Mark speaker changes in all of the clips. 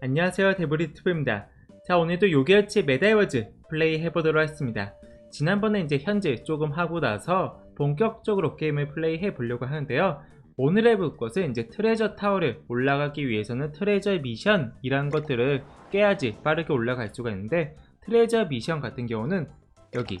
Speaker 1: 안녕하세요 데브리튜브입니다. 자 오늘도 요게어치 메다이워즈 플레이 해보도록 하겠습니다. 지난번에 이제 현재 조금 하고 나서 본격적으로 게임을 플레이 해보려고 하는데요. 오늘 해볼 것은 이제 트레저 타워를 올라가기 위해서는 트레저 미션이라는 것들을 깨야지 빠르게 올라갈 수가 있는데 트레저 미션 같은 경우는 여기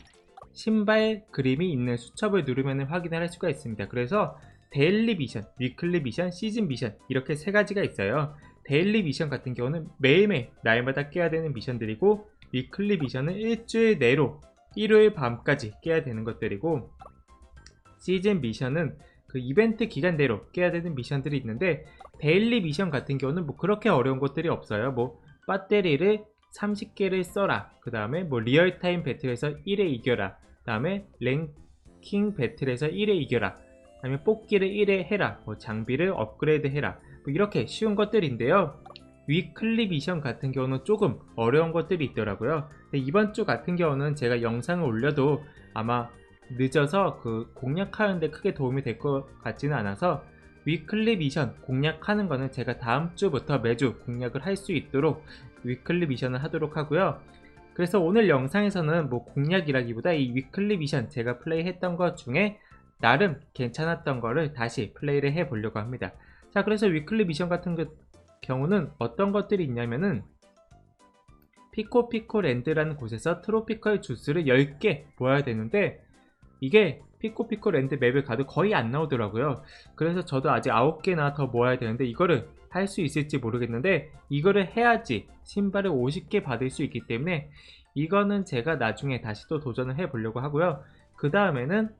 Speaker 1: 신발 그림이 있는 수첩을 누르면 확인을 할 수가 있습니다. 그래서 데일리 미션, 위클리 미션, 시즌 미션 이렇게 세 가지가 있어요 데일리 미션 같은 경우는 매일매일 날마다 깨야 되는 미션들이고 위클리 미션은 일주일 내로 일요일 밤까지 깨야 되는 것들이고 시즌 미션은 그 이벤트 기간 내로 깨야 되는 미션들이 있는데 데일리 미션 같은 경우는 뭐 그렇게 어려운 것들이 없어요. 뭐 배터리를 30개를 써라. 그 다음에 뭐 리얼타임 배틀에서 1에 이겨라. 그 다음에 랭킹 배틀에서 1에 이겨라. 아니면 뽑기를 1에 해라. 뭐 장비를 업그레이드 해라. 뭐 이렇게 쉬운 것들인데요. 위클리 미션 같은 경우는 조금 어려운 것들이 있더라고요. 이번 주 같은 경우는 제가 영상을 올려도 아마 늦어서 그 공략하는데 크게 도움이 될 것 같지는 않아서 위클리 미션 공략하는 거는 제가 다음 주부터 매주 공략을 할 수 있도록 위클리 미션을 하도록 하고요. 그래서 오늘 영상에서는 뭐 공략이라기보다 이 위클리 미션 제가 플레이 했던 것 중에 나름 괜찮았던 거를 다시 플레이를 해 보려고 합니다 자 그래서 위클리 미션 같은 그 경우는 어떤 것들이 있냐면은 피코피코 랜드라는 곳에서 트로피컬 주스를 10개 모아야 되는데 이게 피코피코 랜드 맵을 가도 거의 안 나오더라고요. 그래서 저도 아직 9개나 더 모아야 되는데 이거를 할 수 있을지 모르겠는데 이거를 해야지 신발을 50개 받을 수 있기 때문에 이거는 제가 나중에 다시 또 도전을 해 보려고 하고요. 그 다음에는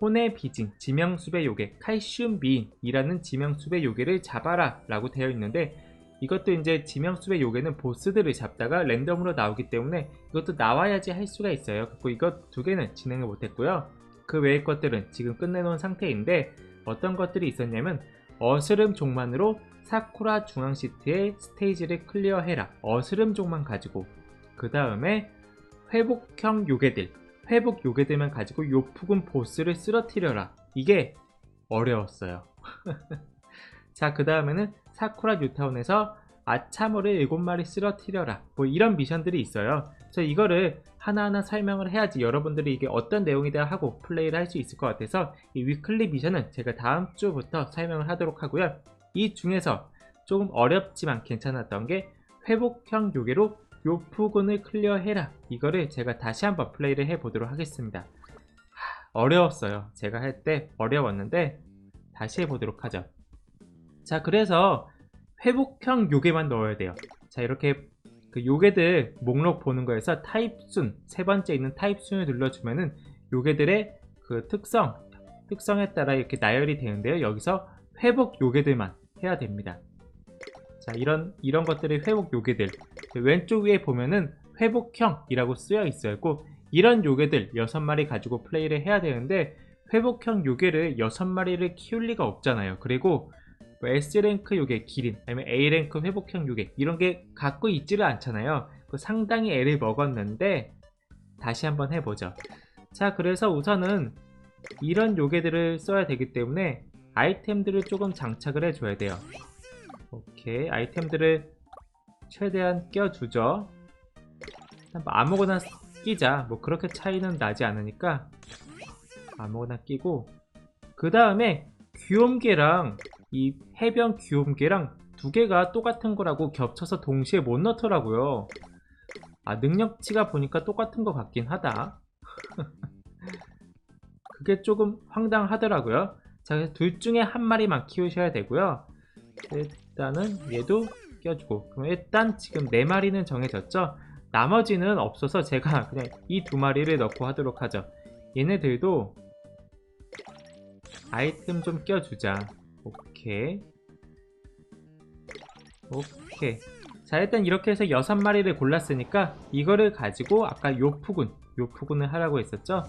Speaker 1: 혼의 비징, 지명수배 요괴, 칼슘 미인이라는 지명수배 요괴를 잡아라 라고 되어 있는데 이것도 이제 지명수배 요괴는 보스들을 잡다가 랜덤으로 나오기 때문에 이것도 나와야지 할 수가 있어요. 그리고 이것 두 개는 진행을 못했고요. 그 외의 것들은 지금 끝내놓은 상태인데 어떤 것들이 있었냐면 어스름 종만으로 사쿠라 중앙시트의 스테이지를 클리어해라. 어스름 종만 가지고 그 다음에 회복형 요괴들 회복 요괴들만 가지고 요푸근 보스를 쓰러뜨려라. 이게 어려웠어요. 자 그 다음에는 사쿠라 뉴타운에서 아차모를 7마리 쓰러뜨려라. 뭐 이런 미션들이 있어요. 그래서 이거를 하나하나 설명을 해야지 여러분들이 이게 어떤 내용이다 하고 플레이를 할 수 있을 것 같아서 이 위클리 미션은 제가 다음 주부터 설명을 하도록 하고요. 이 중에서 조금 어렵지만 괜찮았던 게 회복형 요괴로 요푸군을 클리어해라. 이거를 제가 다시 한번 플레이를 해보도록 하겠습니다. 하, 어려웠어요. 제가 할 때 어려웠는데 다시 해보도록 하죠. 자 그래서 회복형 요괴만 넣어야 돼요. 자 이렇게 그 요괴들 목록 보는 거에서 타입순 세 번째 있는 타입순을 눌러주면은 요괴들의 그 특성 특성에 따라 이렇게 나열이 되는데요. 여기서 회복 요괴들만 해야 됩니다. 자 이런 이런 것들의 회복 요괴들 왼쪽 위에 보면은 회복형이라고 쓰여 있어요. 이런 요괴들 6마리 가지고 플레이를 해야 되는데 회복형 요괴를 6마리를 키울 리가 없잖아요. 그리고 뭐 S랭크 요괴 기린 아니면 A랭크 회복형 요괴 이런 게 갖고 있지를 않잖아요. 상당히 애를 먹었는데 다시 한번 해보죠. 자 그래서 우선은 이런 요괴들을 써야 되기 때문에 아이템들을 조금 장착을 해줘야 돼요. 오케이 아이템들을 최대한 껴주죠. 뭐 아무거나 끼자. 뭐 그렇게 차이는 나지 않으니까 아무거나 끼고. 그 다음에 귀염개랑 이 해변 귀염개랑 두 개가 똑같은 거라고 겹쳐서 동시에 못 넣더라고요. 아 능력치가 보니까 똑같은 것 같긴 하다. 그게 조금 황당하더라고요. 자, 둘 중에 한 마리만 키우셔야 되고요. 일단은 얘도 껴주고. 그럼 일단 지금 네 마리는 정해졌죠? 나머지는 없어서 제가 그냥 이 두 마리를 넣고 하도록 하죠. 얘네들도 아이템 좀 껴주자. 오케이. 오케이. 자 일단 이렇게 해서 여섯 마리를 골랐으니까 이거를 가지고 아까 요푸군 요푸군을 하라고 했었죠?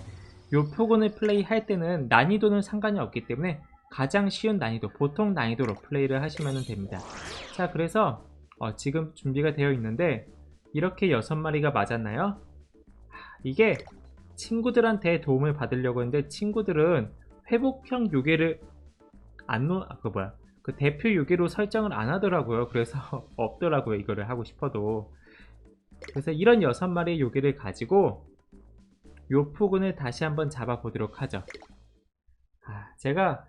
Speaker 1: 요푸군을 플레이 할 때는 난이도는 상관이 없기 때문에 가장 쉬운 난이도 보통 난이도로 플레이를 하시면 됩니다 자 그래서 어, 지금 준비가 되어 있는데 이렇게 여섯 마리가 맞았나요? 이게 친구들한테 도움을 받으려고 했는데 친구들은 회복형 요괴를 안 놓, 아, 그 뭐야 그 대표 유기로 설정을 안 하더라고요. 그래서 없더라고요. 이거를 하고 싶어도. 그래서 이런 여섯 마리의 요기를 가지고 요 포근을 다시 한번 잡아보도록 하죠. 아, 제가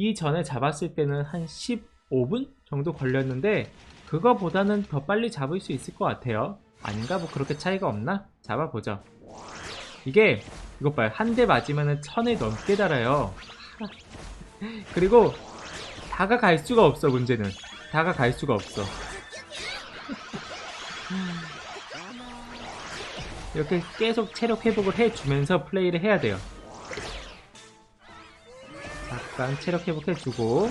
Speaker 1: 이전에 잡았을 때는 한 15분 정도 걸렸는데 그거보다는 더 빨리 잡을 수 있을 것 같아요. 아닌가? 뭐 그렇게 차이가 없나? 잡아보죠. 이게 이것 봐요. 한 대 맞으면 천을 넘게 달아요. 그리고 다가갈 수가 없어 문제는. 다가갈 수가 없어. 이렇게 계속 체력 회복을 해주면서 플레이를 해야 돼요. 잠깐 체력 회복해주고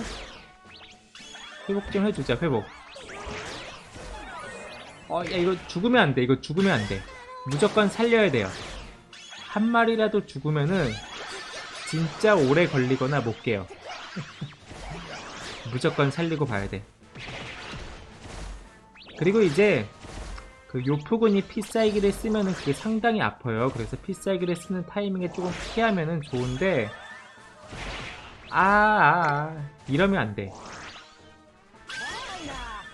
Speaker 1: 회복 좀 해주자 회복. 어, 야 이거 죽으면 안 돼. 이거 죽으면 안 돼. 무조건 살려야 돼요. 한 마리라도 죽으면은 진짜 오래 걸리거나 못 깨요. 무조건 살리고 봐야 돼. 그리고 이제 그 요프군이 피싸이기를 쓰면은 그게 상당히 아파요. 그래서 피싸이기를 쓰는 타이밍에 조금 피하면은 좋은데 아, 아, 아 이러면 안 돼.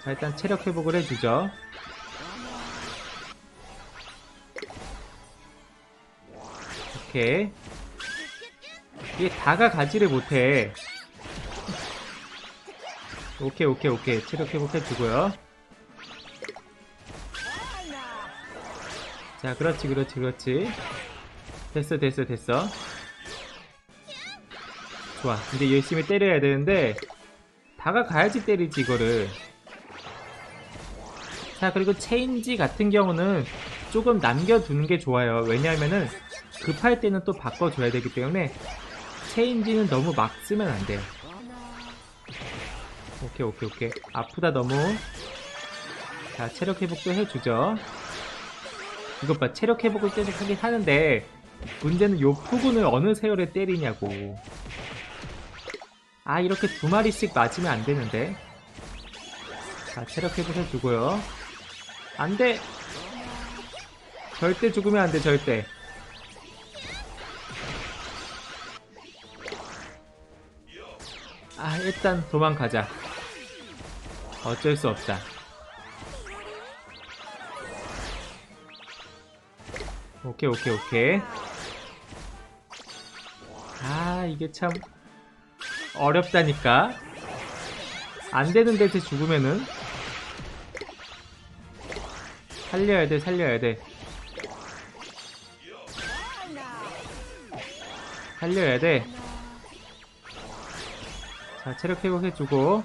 Speaker 1: 자 일단 체력 회복을 해주죠. 오케이. 이게 다가 가지를 못해. 오케이, 오케이, 오케이. 체력 회복해주고요. 자, 그렇지, 그렇지, 그렇지. 됐어, 됐어, 됐어. 좋아. 이제 열심히 때려야 되는데, 다가가야지 때리지, 이거를. 자, 그리고 체인지 같은 경우는 조금 남겨두는 게 좋아요. 왜냐하면은, 급할 때는 또 바꿔줘야 되기 때문에 체인지는 너무 막 쓰면 안 돼요. 오케이 오케이 오케이 아프다 너무 자 체력 회복도 해주죠 이것 봐 체력 회복을 계속 하긴 하는데 문제는 요 포근을 어느 세월에 때리냐고 아 이렇게 두 마리씩 맞으면 안 되는데. 자 체력 회복 해 주고요. 안돼! 절대 죽으면 안돼 절대. 아 일단 도망가자. 어쩔 수 없다. 오케이 오케이 오케이. 아 이게 참 어렵다니까 안 되는 데서 죽으면은 살려야 돼 살려야 돼 살려야 돼 자, 체력 회복해주고.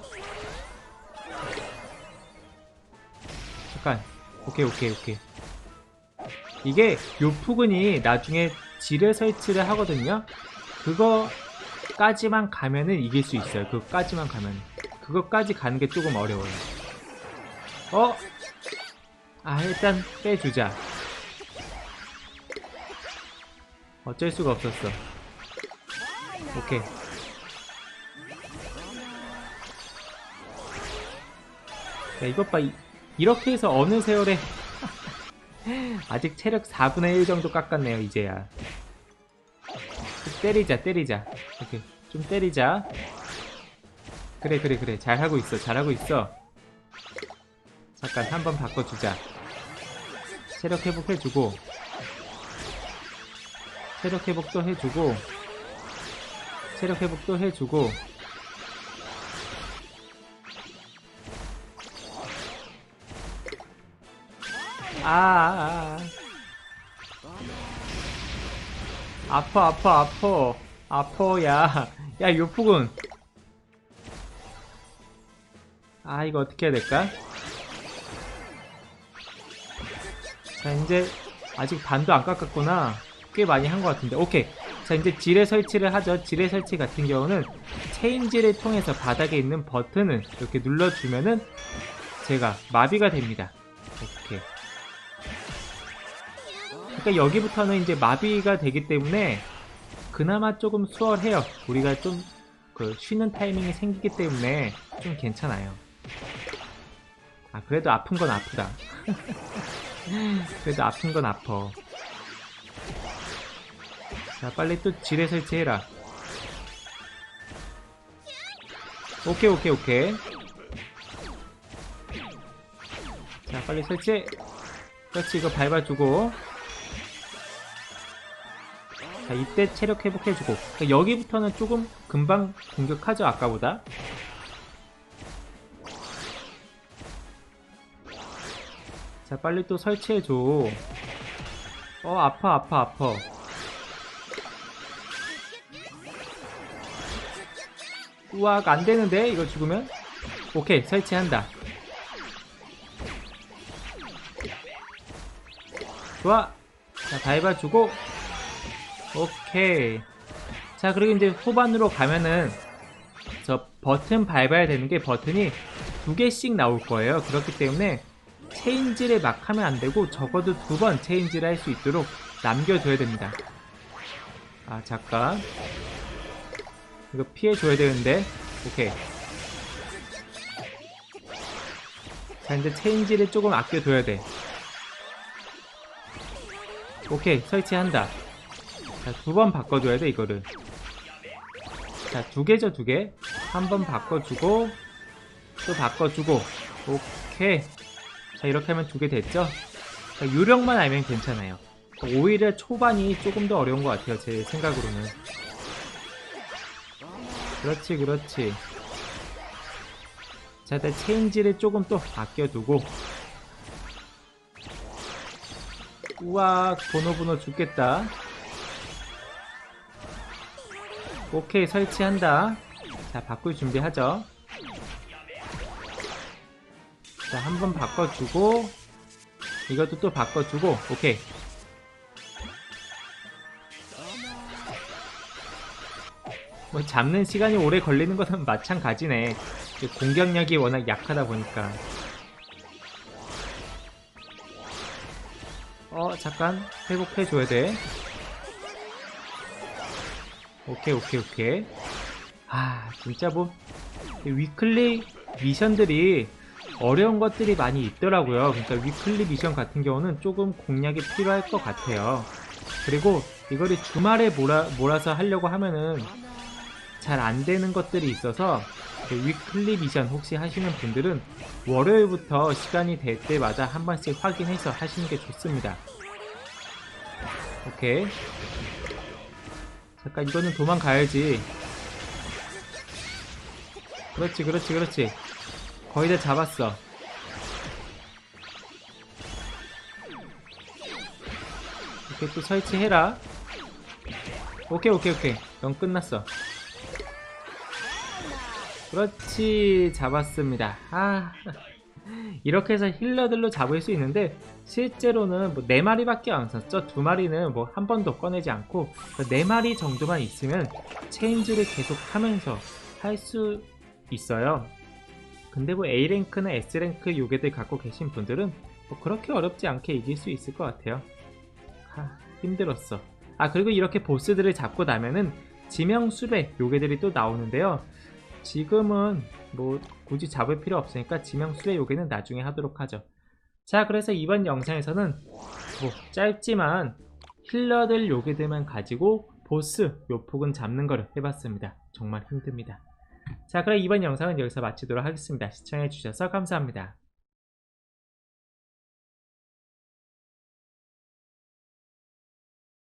Speaker 1: 잠깐. 오케이, 오케이, 오케이. 이게 요프근이 나중에 지뢰 설치를 하거든요? 그거 까지만 가면은 이길 수 있어요. 그거까지만 가면. 그거까지 가는 게 조금 어려워요. 어? 아, 일단 빼주자. 어쩔 수가 없었어. 오케이. 야, 이것 봐. 이- 이렇게 해서 어느 세월에 아직 체력 4분의 1 정도 깎았네요, 이제야. 좀 때리자, 때리자. 오케이. 좀 때리자. 그래, 그래, 그래. 잘하고 있어, 잘하고 있어. 잠깐, 한 번 바꿔주자. 체력 회복 해주고. 체력 회복도 해주고. 체력 회복도 해주고. 아, 아, 아. 아파, 아파, 아파. 아파, 야. 야, 요프군. 아, 이거 어떻게 해야 될까? 자, 이제, 아직 반도 안 깎았구나. 꽤 많이 한 것 같은데. 오케이. 자, 이제 지뢰 설치를 하죠. 지뢰 설치 같은 경우는 체인지를 통해서 바닥에 있는 버튼을 이렇게 눌러주면은 제가 마비가 됩니다. 오케이. 그러니까 여기부터는 이제 마비가 되기 때문에 그나마 조금 수월해요. 우리가 좀 그 쉬는 타이밍이 생기기 때문에 좀 괜찮아요. 아 그래도 아픈 건 아프다. 그래도 아픈 건 아파. 자 빨리 또 지뢰 설치해라. 오케이 오케이 오케이 자 빨리 설치 그렇지 이거 밟아주고 자 이때 체력 회복해주고 그러니까 여기부터는 조금 금방 공격하죠 아까보다. 자 빨리 또 설치해줘. 어 아파 아파 아파. 우와 안되는데? 이거 죽으면? 오케이 설치한다. 좋아. 자 밟아주고 오케이. 자 그리고 이제 후반으로 가면은 저 버튼 밟아야 되는 게 버튼이 두 개씩 나올 거예요. 그렇기 때문에 체인지를 막 하면 안 되고 적어도 두 번 체인지를 할 수 있도록 남겨둬야 됩니다. 아 잠깐. 이거 피해줘야 되는데. 오케이. 자 이제 체인지를 조금 아껴둬야 돼. 오케이 설치한다 자 두 번 바꿔줘야 돼 이거를. 자 두 개죠 두 개 한 번 바꿔주고 또 바꿔주고. 오케이. 자 이렇게 하면 두 개 됐죠? 자, 유령만 알면 괜찮아요. 오히려 초반이 조금 더 어려운 것 같아요 제 생각으로는. 그렇지 그렇지. 자 일단 체인지를 조금 또 아껴두고. 우와 번호번호 죽겠다 오케이 설치한다. 자 바꿀 준비하죠. 자 한 번 바꿔주고 이것도 또 바꿔주고 오케이. 뭐 잡는 시간이 오래 걸리는 것은 마찬가지네. 이 공격력이 워낙 약하다 보니까. 어 잠깐 회복해줘야 돼 오케이 오케이 오케이. 아 진짜 뭐 위클리 미션들이 어려운 것들이 많이 있더라고요. 그러니까 위클리 미션 같은 경우는 조금 공략이 필요할 것 같아요. 그리고 이거를 주말에 몰아, 몰아서 하려고 하면은 잘 안되는 것들이 있어서 그 위클리 미션 혹시 하시는 분들은 월요일부터 시간이 될 때마다 한 번씩 확인해서 하시는 게 좋습니다. 오케이 잠깐 이거는 도망가야지. 그렇지 그렇지 그렇지. 거의 다 잡았어. 이렇게 또 설치해라. 오케이 오케이 오케이. 넌 끝났어. 그렇지 잡았습니다. 아 이렇게 해서 힐러들로 잡을 수 있는데 실제로는 뭐 4마리밖에 안 썼죠. 2마리는 뭐 한 번도 꺼내지 않고 4마리 정도만 있으면 체인지를 계속 하면서 할 수 있어요. 근데 뭐 A랭크나 S랭크 요괴들 갖고 계신 분들은 뭐 그렇게 어렵지 않게 이길 수 있을 것 같아요. 하, 힘들었어. 아 그리고 이렇게 보스들을 잡고 나면은 지명수배 요괴들이 또 나오는데요 지금은 뭐 굳이 잡을 필요 없으니까 지명수배 요괴는 나중에 하도록 하죠. 자 그래서 이번 영상에서는 뭐 짧지만 힐러들 요괴들만 가지고 보스 요폭은 잡는 거를 해봤습니다. 정말 힘듭니다. 자 그럼 이번 영상은 여기서 마치도록 하겠습니다. 시청해주셔서 감사합니다